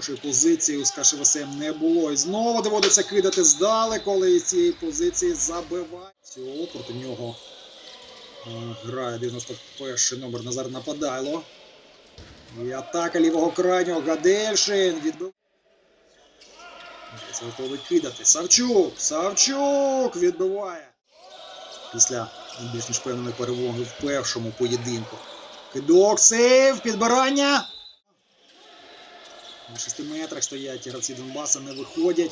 Хорошої позиції у Скаші ВСМ не було. І знову доводиться кидати здалеку, але із цієї позиції забиває. Всього проти нього е, грає 91 номер Назар Нападайло. І атака лівого крайнього Гадельшин відбив. Це готовий кидати. Савчук! Савчук відбиває. Після більш ніж певної перемоги в першому поєдинку. Кидок, сейв, підбирання. На 6 метрах стоять гравці Донбаса, не виходять.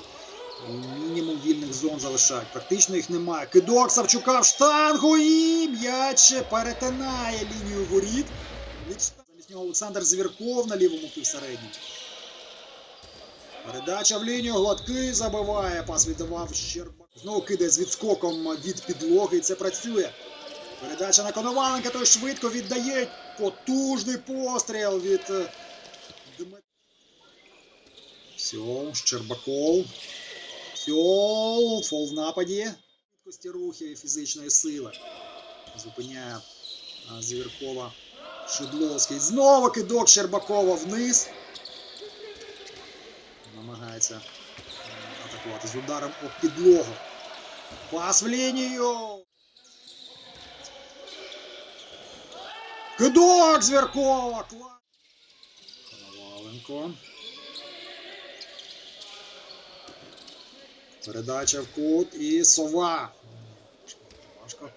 Мінімум вільних зон залишають. Практично їх немає. Кидок Савчука в штангу і м'яч перетинає лінію воріт. Замість нього Олександр Звірков на лівому півсередньому. Передача в лінію, гладкий забиває. Пас віддавав Щербак. Знову кидає з відскоком від підлоги. І це працює. Передача на Коноваленка, той швидко віддає потужний постріл від е, Все, Щербаков. Все, фол в нападі. Швидкості рухів і фізичної сили. Зупиняє а, Зівіркова Шидловський. Знову кидок Щербакова вниз. Намагається атакувати з ударом об підлогу. Пас в лінію. Кидок Звіркова! Кла... Коноваленко. Передача в кут і сова. Важко.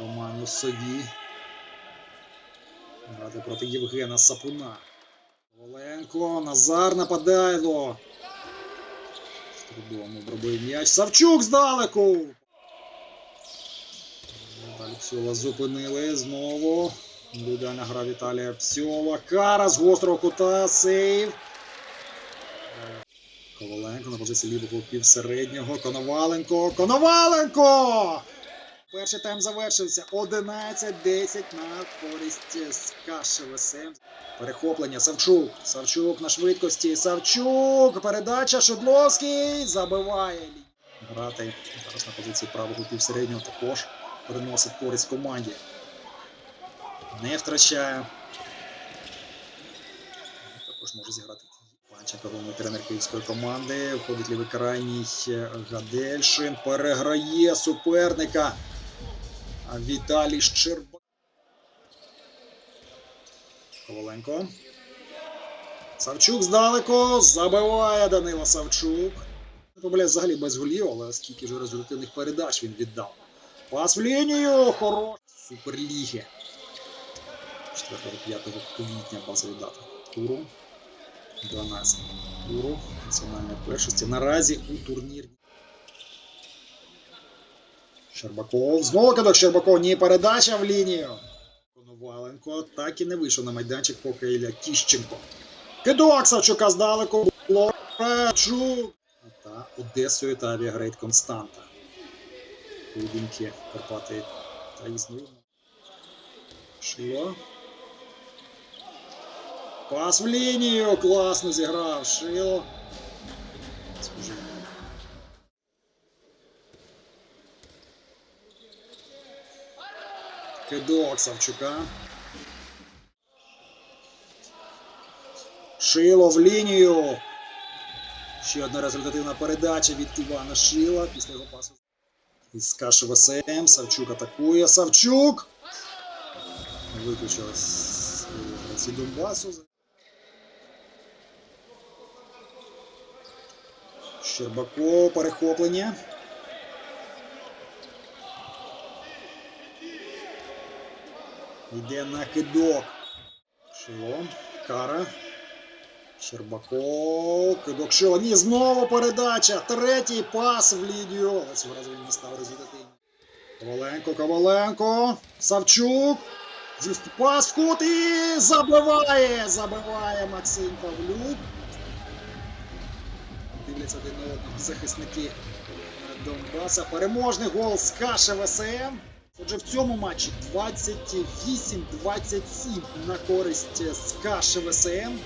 Роману Сові. Грати проти Євгена Сапуна. Оленко, Назар Нападайло. З трудом обробив м'яч. Савчук здалеку. Далі Псьова зупинили знову. Індивідуальна гра Віталія Псьова. Кара з гострого кута. Сейв. Коваленко на позиції лівого півсереднього. Коноваленко. Коноваленко! Перший тайм завершився. 11-10 на користь Скаши ВСМ. Перехоплення. Савчук. Савчук на швидкості. Савчук. Передача. Шедловський. Забиває. Грати зараз на позиції правого півсереднього також приносить користь команді. Не втрачає. Також може зіграти Панченко, головний тренер київської команди. Входить лівий крайній Гадельшин. Переграє суперника. Віталій Щерба. Коваленко. Савчук здалеку. Забиває Данила Савчук. Помиляє взагалі без голів, але скільки ж результативних передач він віддав. Пас в лінію. Хорош. Суперліги. 4-5 квітня базові дати. Туру. 12 туру національної першості. Наразі у турнірі. Щербаков. Знову кидок Щербаков. Ні, передача в лінію. Коноваленко так і не вийшов на майданчик, поки Ілля Тіщенко. Кидок Савчука здалеку. Лорачук. Та Одесою та Авіагрейд Константа. Поєдинки Карпати та Ізнурно. Шило. Пас в лінію. Класно зіграв. Шило. Кидок Савчука. Шило в лінію. Ще одна результативна передача від Івана Шила після його пасу. Із Каши ВСМ. Савчук атакує. Савчук! Виключилась ці Донбасу. Щербаков, перехоплення. Йде на кидок. Шило. Кара. Щербаков. Кидок Шило. Ні, знову передача. Третій пас в лінію. Але цього разу він не став результативним. Коваленко, Коваленко. Савчук. Пас в кут і забиває. Забиває Максим Павлюк. Дивляться один на одного захисники Донбаса. Переможний гол з Каши ВСМ. Отже, в цьому матчі 28-27 на користь з Каши ВСМ.